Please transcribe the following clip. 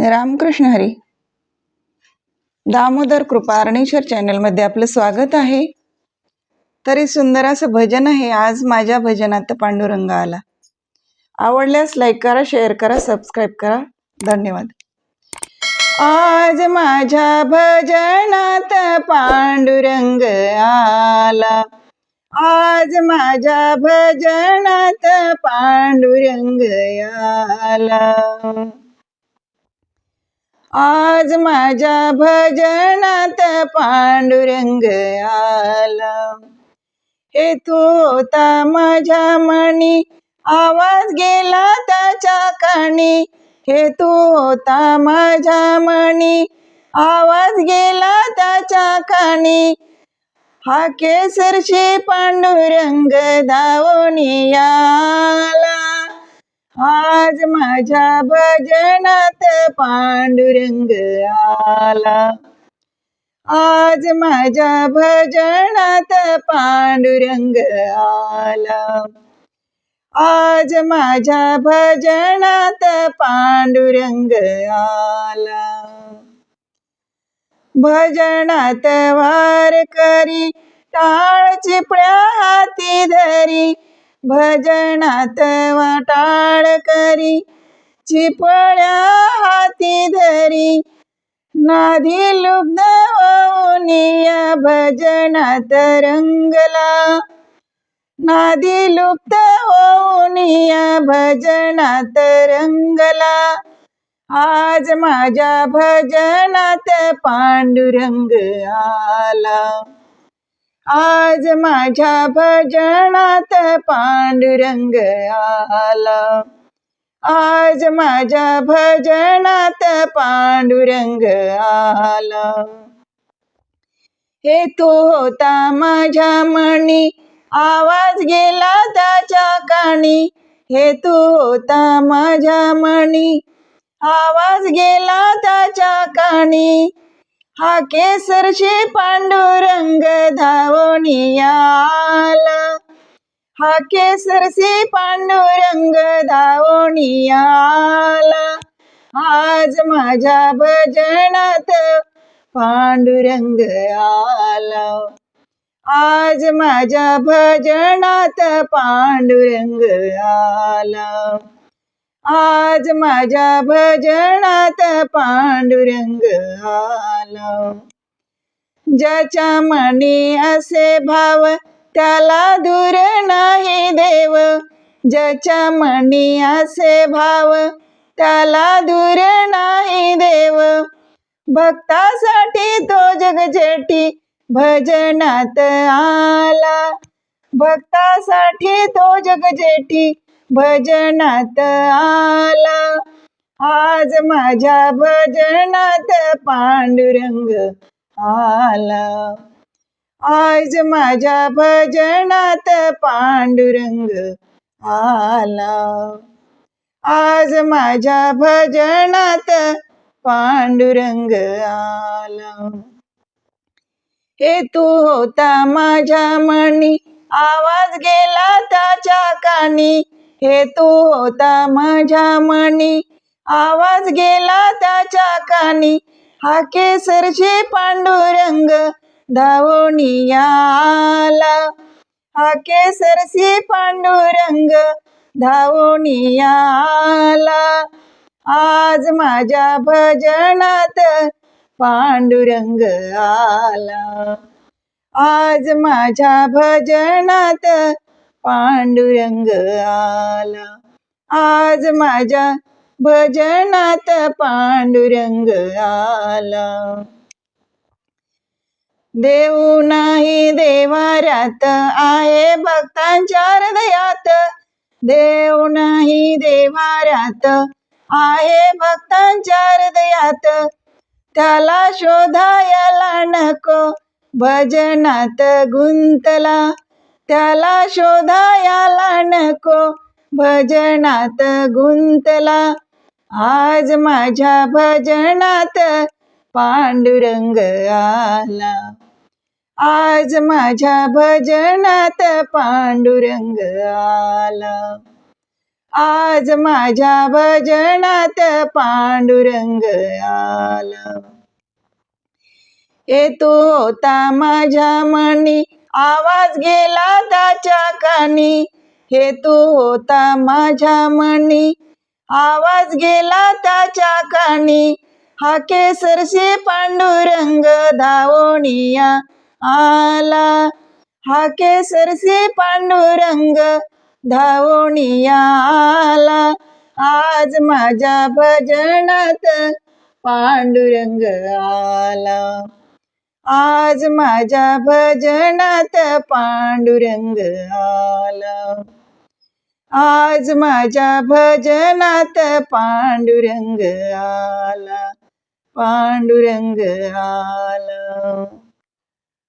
रामकृष्ण हरी. दामोदर कृपा अरणेश्वर चॅनलमध्ये आपलं स्वागत आहे. तरी सुंदर असं भजन आहे आज माझ्या भजनात पांडुरंग आला. आवडल्यास लाईक करा शेअर करा सबस्क्राईब करा. धन्यवाद. आज माझ्या भजनात पांडुरंग आला. आज माझ्या भजनात पांडुरंग आला. आज माझ्या भजनात पांडुरंग आला. हे तू होता माझ्या मणी आवाज गेला त्याच्या कानी. हे तू होता माझ्या मणी आवाज गेला त्याच्या कानी. हा केसरशी पांडुरंग धावून माझ्या भजनात पांडुरंग आला. आज माझ्या भजनात पांडुरंग आला. आज माझ्या भजनात पांडुरंग आला. भजनात वार करी टाळ चिपळ्या हाती धरी. भजनात वाटाळ करी चिपळ्या हाती धरी. नादी लुब्ध होऊन भजनात रंगला. नादी लुप्त होऊनिया भजनात रंगला. आज माझ्या भजनात पांडुरंग आला. आज माझ्या भजनात पांडुरंग आला. आज माझ्या भजनात पांडुरंग आला. हे तू होता माझ्या मणी. आवाज गेला त्याच्या काणी हे तू होता माझ्या मणी. आवाज गेला त्याच्या काणी हा केसरशी पांडुरंग धावणी आला हा केसरशी पांडुरंग धावून आला आज माझ्या भजनात पांडुरंग आला. आज माझ्या भजनात पांडुरंग आला. आज माझ्या भजनात पांडुरंग आला. ज्याच्या मनी असे भाव त्याला दूर नाही देव. ज्याच्या मणी असे भाव त्याला दूर नाही देव. भक्तासाठी तो जगजेटी भजनात आला. भक्तासाठी तो जगजेटी भजनात आला. आज माझ्या भजनात पांडुरंग आला. आज माझ्या भजनात पांडुरंग आला. आज माझ्या भजनात पांडुरंग आला. हे तू होता माझ्या मनी आवाज गेला त्याच्या कानी. हे तू होता माझ्या मनी आवाज गेला त्याच्या कानी. हा केसरशी पांडुरंग धावून आला हा केसरसी पांडुरंग धावून आला आज माझ्या भजनात पांडुरंग आला. आज माझ्या भजनात पांडुरंग आला. आज माझ्या भजनात पांडुरंग आला. देऊ नाही देवाऱ्यात आहे भक्तांच्या हृदयात. देव नाही देवाऱ्यात आहे भक्तांच्या हृदयात. त्याला शोधायला नको भजनात गुंतला. त्याला शोधायला नको भजनात गुंतला. आज माझ्या भजनात पांडुरंग आला. आज माझ्या भजनात पांडुरंग आला. आज माझ्या भजनात पांडुरंग आला. येतो होता माझ्या मनी आवाज गेला त्याच्या कानी. हेतू होता माझ्या मनी आवाज गेला त्याच्या कानी. हा केसरशी पांडुरंग धावोनिया आला. हा केसरसी पांडुरंग धावणिया आला आज माझ्या भजनात पांडुरंग आला. आज माझ्या भजनात पांडुरंग आला. आज माझ्या भजनात पांडुरंग आला. पांडुरंग आला.